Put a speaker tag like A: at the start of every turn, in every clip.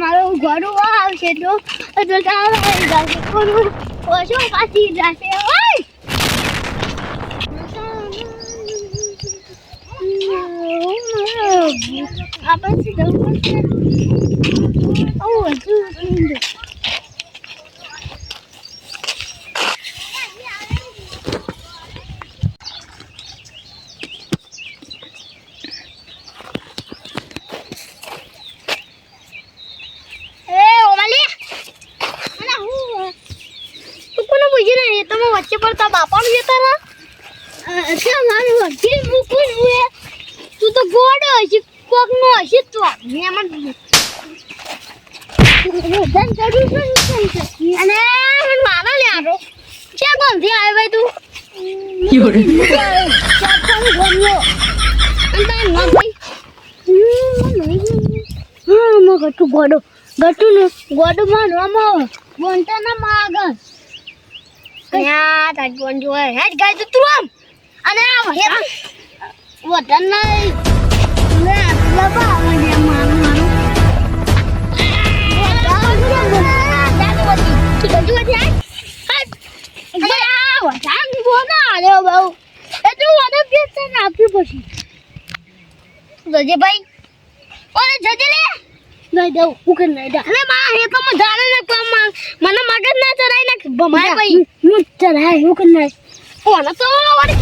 A: મારું ઘરું આવશે તો તો કોનું ઓછો પાછી જશે. ઓય! આપણે જવું પડશે. ઓ હજુ એ ઓમાલી અલા હું પૂછી ને એ તમે વચ્ચે પર તા બાપાનું જતા રહા અચ્છા મારું વચ્ચે મૂકું છું એ તું તો ગોડો હશે કોક નો હશે તો. મેં ધન ચડું છું અને મારો લે આરો. ક્યાં ગમથી આવે ભાઈ તું? મો ગોડો. ગટુ નો ગોડો માં રમો બોનતા ના માગસ. કયા તાર તાજવાન જોય હેડ ગાય તો તું આમ અને આ વતન નહીં. લે લબા મને મારું મારું. જજે ભાઈ. ઓરે જજે લે. નહીં દઉં કે નહીં દઉં અરે માં હે તો મને જાણે ને મને મગજ ના ચડાઈ નાખ ભમાય ભાઈ હું ચડાય હું કે નહીં ઓને તો વળી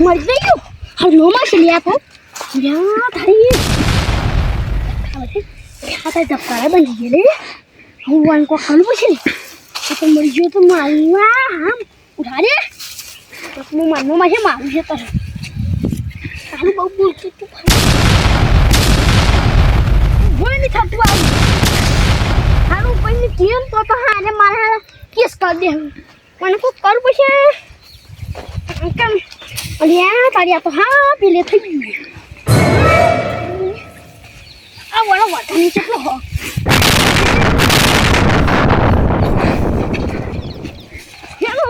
A: મરી ગયું હવે નો માં છે લ્યા કો લ્યા તારી હવે આ તારી ધક્કા બની ગઈ રે હું વાન કો ખાલું પછી ને, તો મરી ગયો તો મારી. માં આમ. ઉઠા રે. હું મારનો માં છે મારું છે તારું. તારું બહુ બોલતું તું ભૂલ નહીં થતું આવું. હારું કોઈ કેમ તો તો હારે મારા કેસ કરી દે મને કોઈ કરું પછી કેમ અલ્યા તારી આ તો હા પેલે થઈ ગયું આ વળો વટાની કેટલો હો હેલો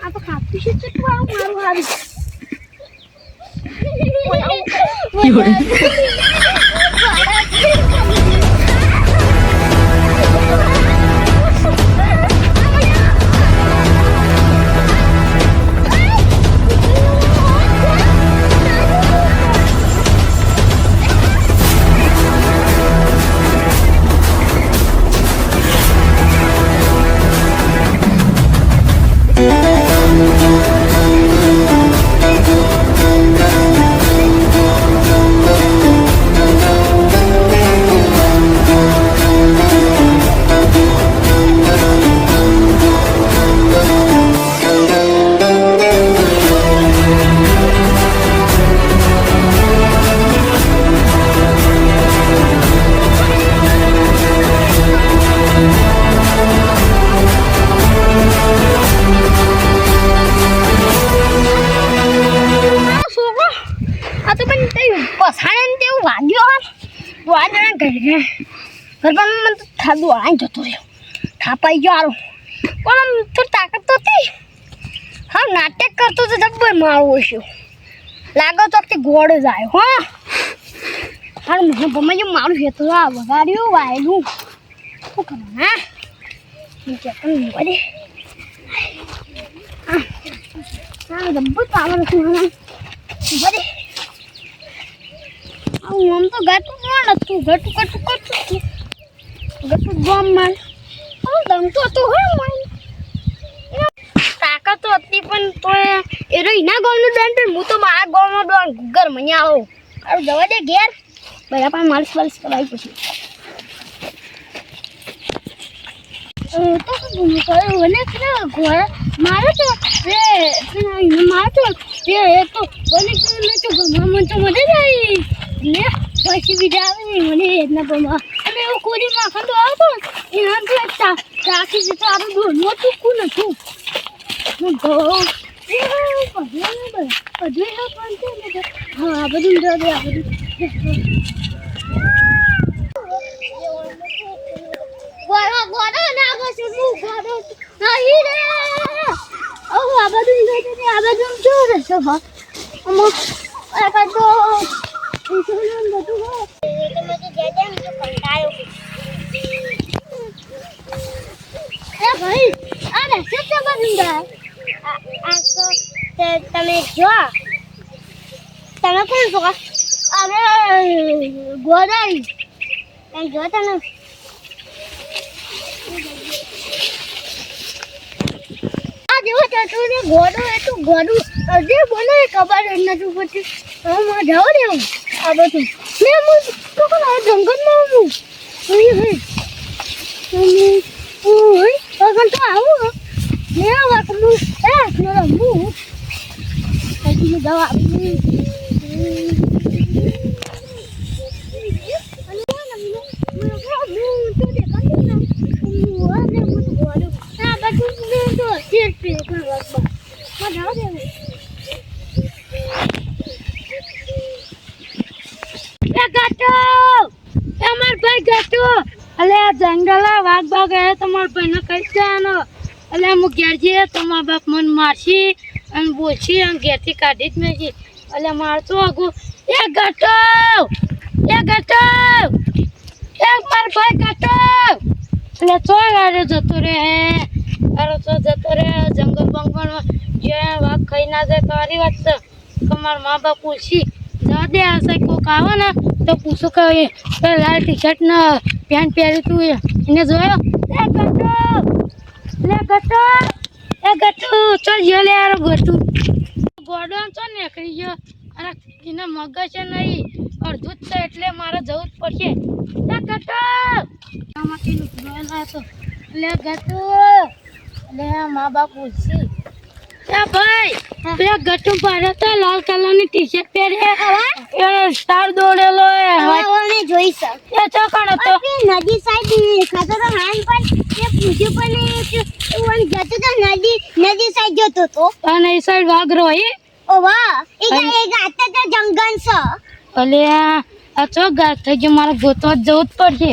A: આ તો ખાતું છે કેટલું આવું મારું તો થાદું આઈ જતો રહ્યો. થાપાઈ ગયો આરો પણ આમ થોડી તાકાત તો હતી. હા, નાટક કરતો તો જબ્બર મારું હશે લાગો તો કે ગોળ જ આવ્યો હા. હા મને ભમાઈ મારું છે તો આ વગાડ્યું, વાયેલું. શું કરવાનું, હા? નીચે પણ વળે. હા જબ્બર પાવર હતું હા બરે આવું આમ તો ગાટું કોણ હતું ગાટું કરતું હતું ગામમાં આવું તો હતો હો મોય તાકાત તો હતી પણ તો એ એના ગામનો દંડ હું તો મારા ગામનો દોન ઘર મને આવો. અરે જવા દે ઘેર. બધા પણ માલસ માલસ કરાવી પછી. મને મારે તો મારે તો એ તો મને તો ગમવા મને તો મદદ આવી. ને પછી બીજા આવે ને મને એના ગમા. અને એવું કોરી નાખા તો આવતો એના તો એક ચા ચાકી જતો આપણે દોડવો ચૂકવું નતું હું એ બધું બધું ને તો. હા, આ બધું દે આ બધું. ગોળો ગોળો નાગો છું હું ગોળો નહીં રે. ઓ આ બધું દે આ બધું જો રે હા. અમુક આ કાતો ઇન્સ્યુરન્સ બધું તમે જે તમે જો તમે કોણ છો અરે ગોદાઈ કઈ જો તમે આ જેવો ચટુ ને ગોડો એ તો ગોડું અજે બોલે ખબર નથી પછી હું જાઉં ને આ બધું. હું તો કોણ આ જંગલમાં હું ઓય હે અને ઓય અગર તો આવું ને આ વાકલું એ ને રમવું પછી દવા આપી જંગલ વાઘ બાગ આવ્યા ભાઈને કઈ જવાનો એટલે હું ઘેર જઈએ તમારા બાપ મને મારશે અને બોલશે અને ઘેરથી કાઢી જ મેં એટલે મારતો આગું એ ગટો એ ગટો એ માર ભાઈ ગટો એટલે તો આરે જતો રે અરે તો જતો રે જંગલ બંગલમાં જે વાઘ ખાઈ ના જાય તારી વાત છે. કે મારા મા બાપ પૂછી જવા દે આ સાહેબ કોક આવે ને તો પૂછું કે લાલ ટી શર્ટ ને પેન્ટ પહેરી તું એને જોયો? એ ગટો લે ગટો, એ ગટુ, ચલ જો લે યાર ગટુ. ગોડો ચો નીકળી ગયો? અરે એને મગજ છે નહીં, અડધું જ છે એટલે મારે જવું જ પડશે. લે ગટુ. લે ગટુ. લે, મા બાપ પૂછશે પેલા ગટુ પહેરે તો લાલ કલરની ટી શર્ટ પહેરી. એ સ્ટાર દોડેલો એ
B: હવે. જોઈ સર
A: એ ચોકણ હતો?
B: નદી સાઈડ ખાતો તો હાન પણ એ પૂછ્યું પણ એ જતો તો નદી નદી સાઈડ જતો તો?
A: અને એ સાઈડ વાઘરો હે.
B: ઓ વાહ. એ એ ગાતા તો જંગલ છે.
A: અલે આ ચો ગાત થઈ ગયો મારે ગોતવા જ જવું જ પડશે.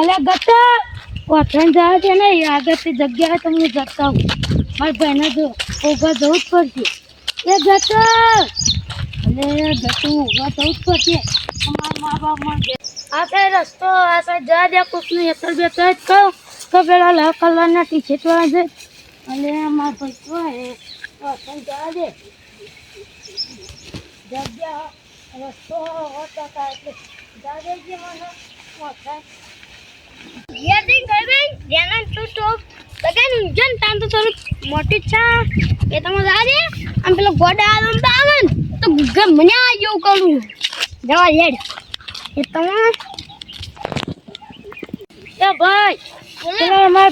A: અલે ગતા. વાથણ જાય છે ને આગળથી જગ્યાએ તો હું જતા આવું. મારા ભાઈને જો ઊભા જવું જ પડશે. એ જતો! અને જતો ઊભા જવું જ પડશે. અમારા મા બાપ મને આ કઈ રસ્તો આ સાઈડ જા દે કોકનું એસર બે તો જ કહું તો પેલા લાલ કલરના ટી શર્ટ વાળા છે. અને મારા ભાઈ તો હે વાથણ જા દે જગ્યા, રસ્તો, હોતા હતા એટલે દાદાજી મને મોટા. યાદી કઈ ધ્યાન તું લગાઈ જન તાન મોટી છે. એ તમે આમ પેલો ગોડા આલમ તો આવે ને, તો મને આ જેવું જવા હેડ. એ તમે? એ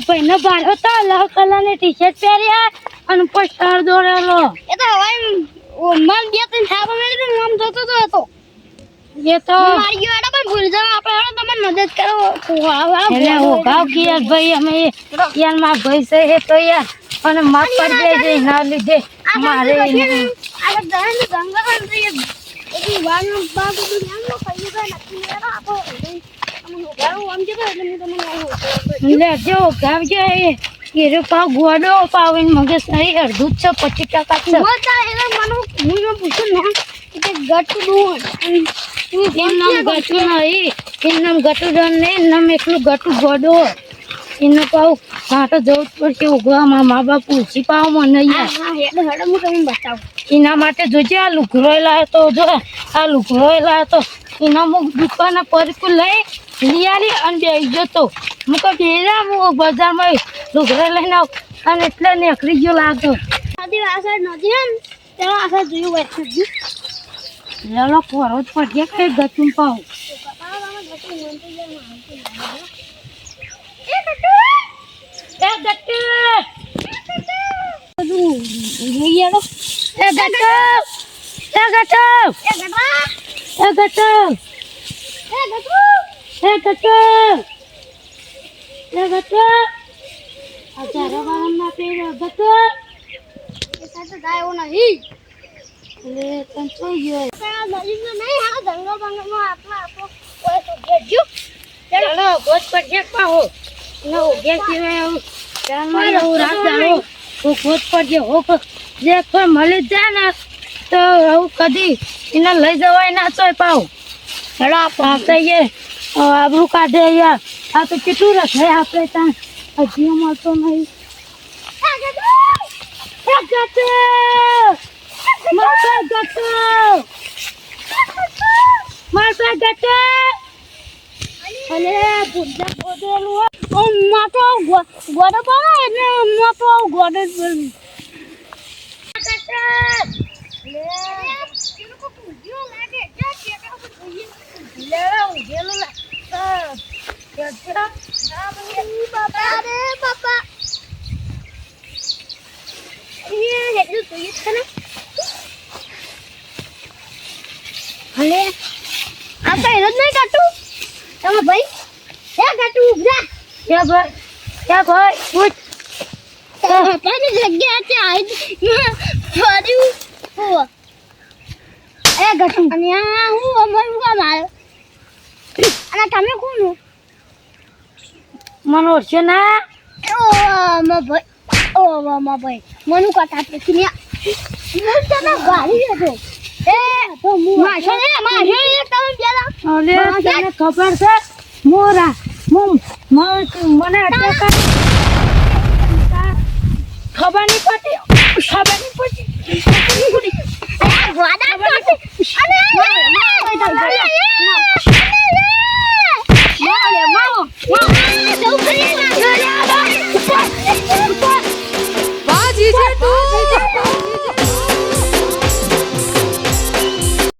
A: ભાઈનો બાર હતો, લાલ કલરની ટી શર્ટ પહેર્યા અને ઉપર સ્ટાર દોરેલો. એ તો હવે મન બે ત્રણ થાપા આમ જોતો હતો. એ તો મારી ગયો એડા પણ ભૂલ જાવ આપણે હવે તમને મદદ કરો એટલે હું ગાવ કે યાર ભાઈ અમે યાર માર ભાઈ છે એ તો યાર અને માફ કરી દેજે ના લીધે મારે આ ગણ જંગલ અંદર એ વાનું બાગ બધું ધ્યાન નો ખાઈ ગયો નથી યાર આપો લે જો ગાવજો એ એરો પાવ ગોડો પાવ એને મગજ નહીં અડધું જ છે પચીસ ટકા છે હું પૂછું ને કે ગટુ દૂધ એમ નામ ગટુ નહીં એમ નામ ગટુ ડન ને એમ નામ એકલું ગટુ ગોડો. એનો કહું કાંટો જવું જ પડશે ઉગવા મારા મા બાપ પૂછી પાવ મને હું તમને બતાવું. એના માટે જોજે આ લુઘરોયેલા હતો જો આ લુઘરોયેલા હતો એના મુખ દુકાને પરકું લઈ
B: લિયાલી અને બે જતો હું કહું પેલા હું બજારમાં લુઘરો લઈને આવું. અને એટલે નીકળી ગયો લાગતો
A: નદી નદી હે ને તેમાં આશા જોયું છે.
B: લેલો ફોરો જ પડ્યા કઈ ગતું પાઉ. બધું લિયાલો એ એ ગટ્ટુ એ ગટ્ટુ એટલે તને ગયો? ચાલો ગોત પર જે પાહો. નો ઉગે સિવાય આવું. ચાલો હું રાત જાણો હું ગોત પર જે હોપ જે કોઈ મળી જાય ને તો આવું કદી એને લઈ જવાય ના તોય પાવ. હેડો પહોંચાઈએ આબરું કાઢે યાર આ તો કેટલું રખે આપણે ત્યાં? હજી મળતો નહીં. એ ગટુ! મારા ગટુ! અને ગોડેલું હોય.
A: ઓમ મોટો ગોડો પડે એટલે મોટો ગોડો પડે. અરે બાપા અહીંયા એટલું જોઈએ છે ને ભલે. આ તો એનો જ નહીં કાટું. તમે ભાઈ હે કાટું ઉભરા
B: ક્યાં ભાઈ ક્યાં ભાઈ પૂછ
A: પાણી જગ્યા છે આવી ફરી હું એ ગટુ અને આ હું અમારું કામ આવ્યો? અને તમે કોણ છો?
B: મને ઓળખ્યો ના?
A: ઓ મા ભાઈ ઓ મા ભાઈ. મનુ કટા છે કિન્યા. હું તને ગાડી હતો
B: ખબર છે મોરા મને ખબર નહીં પડતી ખબર નહીં પડતી
A: બાજી છે તું